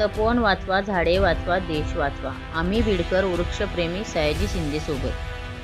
तपोवन वाचवा झाडे वाचवा देश वाचवा. आम्ही बीडकर वृक्षप्रेमी सयाजी शिंदेसोबत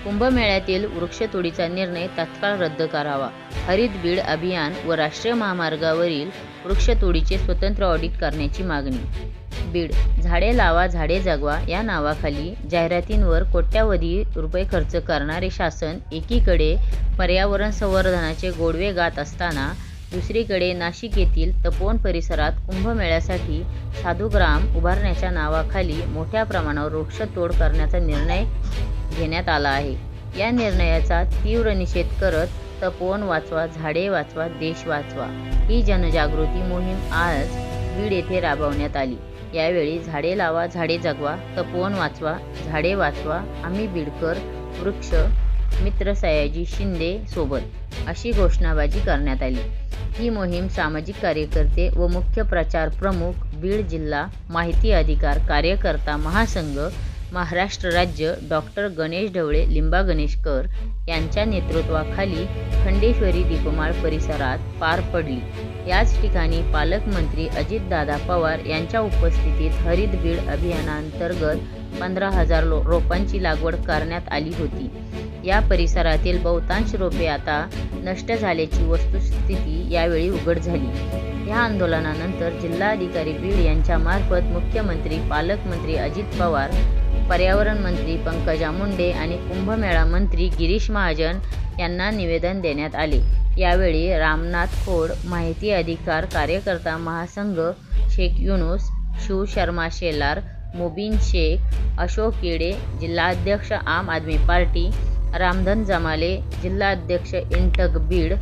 कुंभमेळ्यातील वृक्षतोडीचा निर्णय तात्काळ रद्द करावा. हरित बीड अभियान व राष्ट्रीय महामार्गावरील वृक्षतोडीचे स्वतंत्र ऑडिट करण्याची मागणी. बीड झाडे लावा झाडे जगवा या नावाखाली जाहिरातींवर कोट्यावधी रुपये खर्च करणारे शासन एकीकडे पर्यावरण संवर्धनाचे गोडवे गात असताना दुसरीकडे नाशिक येथील तपोवन परिसरात कुंभमेळ्यासाठी साधुग्राम उभारण्याच्या नावाखाली मोठ्या प्रमाणावर वृक्षतोड करण्याचा निर्णय घेण्यात आला आहे. या निर्णयाचा तीव्र निषेध करत तपोवन वाचवा झाडे वाचवा देश वाचवा ही जनजागृती मोहीम आज बीड येथे राबवण्यात आली. यावेळी झाडे लावा झाडे जगवा तपोवन वाचवा झाडे वाचवा आम्ही बीडकर वृक्ष मित्र सयाजी शिंदे सोबत अशी घोषणाबाजी करण्यात आली. ही मोहीम सामाजिक कार्यकर्ते व मुख्य प्रचार प्रमुख बीड जिल्हा माहिती अधिकार कार्यकर्ता महासंघ महाराष्ट्र राज्य डॉक्टर गणेश ढवळे लिंबा गणेशकर यांच्या नेतृत्वाखाली खंडेश्वरी दीपमाळ परिसरात पार पडली. याच ठिकाणी पालकमंत्री अजितदादा पवार यांच्या उपस्थितीत हरित बीड अभियानांतर्गत पंधरा हजार लो रोपांची लागवड करण्यात आली होती. या परिसरातील बहुतांश रोपे आता नष्ट झाल्याची वस्तुस्थिती यावेळी उघड झाली. या आंदोलनानंतर जिल्हाधिकारी बीड यांच्या मार्फत मुख्यमंत्री पालकमंत्री अजित पवार पर्यावरण मंत्री पंकजा मुंडे आणि कुंभमेळा मंत्री गिरीश महाजन यांना निवेदन देण्यात आले. यावेळी रामनाथ खोड माहिती अधिकार कार्यकर्ता महासंघ शेख युनुस शिव शर्मा शेलार मुबीन शेख अशोक केडे जिल्हाध्यक्ष आम आदमी पार्टी रामधन जमाले जिल्हाध्यक्ष INTUC Beed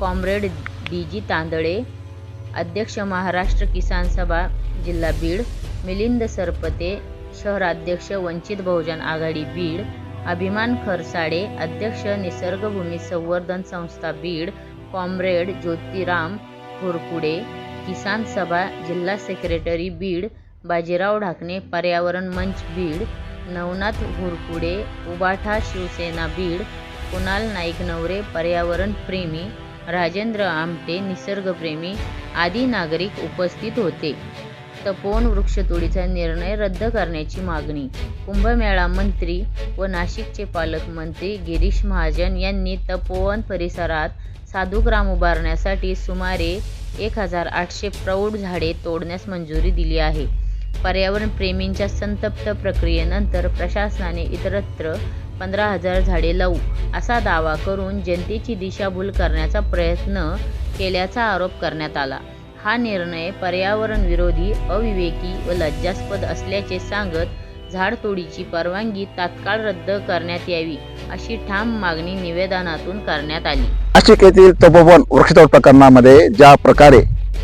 comrade D G Tandale अध्यक्ष महाराष्ट्र किसान सभा जिल्हा बीड मिलिंद सरपते शहराध्यक्ष वंचित बहुजन आघाडी बीड अभिमान खरसाडे अध्यक्ष निसर्गभूमी संवर्धन संस्था बीड कॉम्रेड ज्योतिराम घोरपुडे किसान सभा जिल्हा सेक्रेटरी बीड बाजीराव ढाकणे पर्यावरण मंच बीड नवनाथ घोरपुडे उबाठा शिवसेना बीड कुणाल नाईक नवरे पर्यावरण प्रेमी राजेंद्र आमटे निसर्गप्रेमी आदी नागरिक उपस्थित होते. तपोवन वृक्षतोडीचा निर्णय रद्द करण्याची मागणी. कुंभमेळा मंत्री व नाशिकचे पालकमंत्री गिरीश महाजन यांनी तपोवन परिसरात साधुग्राम उभारण्यासाठी सुमारे एक हजार आठशे प्रौढ झाडे तोडण्यास मंजुरी दिली आहे. पर्यावरण प्रेमींच्या संतप्त प्रक्रियेनंतर प्रशासनाने इतरत्र पंधरा हजार झाडे लावू असा दावा करून जनतेची दिशाभूल करण्याचा प्रयत्न केल्याचा आरोप करण्यात आला. हा निर्णय पर्यावरण विरोधी अविवेकी व लज्जास्पद असल्याचे सांगत झाडतोडीची परवानगी तात्काळ रद्द करण्यात यावी अशी ठाम मागणी निवेदनातून करण्यात आली. नाशिक येथील तपोवन वृक्षतोड प्रकरणामध्ये ज्या प्रकारे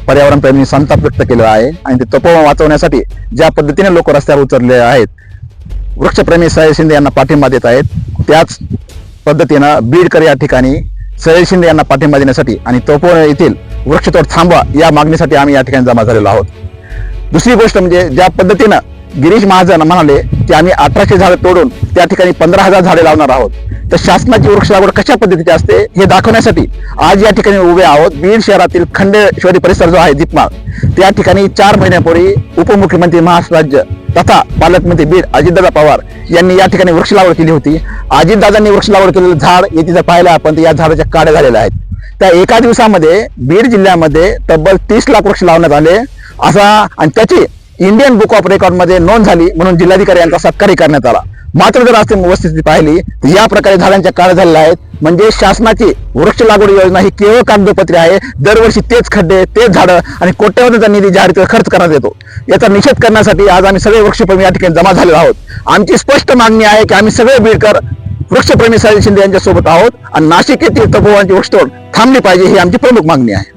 पर्यावरण प्रेमी संताप व्यक्त केला आहे आणि ते तपोवन वाचवण्यासाठी ज्या पद्धतीने लोक रस्त्यावर उतरले आहेत वृक्षप्रेमी सहेल शिंदे यांना पाठिंबा देत आहेत त्याच पद्धतीनं बीडकर या ठिकाणी सहेल शिंदे यांना पाठिंबा देण्यासाठी आणि तपोवन येथील वृक्षतोड थांबवा या मागणीसाठी आम्ही या ठिकाणी जमा झालेलो आहोत. दुसरी गोष्ट म्हणजे ज्या पद्धतीनं गिरीश महाजन म्हणाले की आम्ही अठराशे झाडं तोडून त्या ठिकाणी पंधरा हजार झाडे लावणार आहोत. तर शासनाची वृक्ष लागवड कशा पद्धतीची असते हे दाखवण्यासाठी आज या ठिकाणी उभे आहोत बीड शहरातील खंडेश्वरी परिसर जो आहे दीपमाळ. त्या ठिकाणी चार महिन्यापूर्वी उपमुख्यमंत्री महाराष्ट्र राज्य तथा पालकमंत्री बीड अजितदादा पवार यांनी या ठिकाणी वृक्ष लागवड केली होती. अजितदादांनी वृक्ष लागवड केलेलं झाड येथे जर पाहिलं आपण तर या झाडाच्या काड्या झालेल्या आहेत. त्या एका दिवसामध्ये बीड जिल्ह्यामध्ये तब्बल तीस लाख वृक्ष लावण्यात आले. असा आणि त्याची इंडियन बुक ऑफ रेकॉर्डमध्ये नोंद झाली म्हणून जिल्हाधिकारी यांचा सत्कारही करण्यात आला. मात्र जर असते वस्तुस्थिती पाहिली तर या प्रकारे झाडांच्या काळ झालेल्या आहेत. म्हणजे शासनाची वृक्ष लागवड योजना ही केवळ कागदपत्रे आहे. दरवर्षी तेच खड्डे तेच झाडं आणि कोट्यवधीचा निधी जाहीर खर्च करण्यात येतो. याचा निषेध करण्यासाठी आज आम्ही सगळे वृक्षप्रेमी या ठिकाणी जमा झालेलो आहोत. आमची स्पष्ट मागणी आहे की आम्ही सगळे बीडकर वृक्षप्रेमी साई शिंदे यांच्या सोबत आहोत. आणि नाशिक येथील तपोवांची वृक्षतोड थांबली पाहिजे ही आमची प्रमुख मागणी आहे.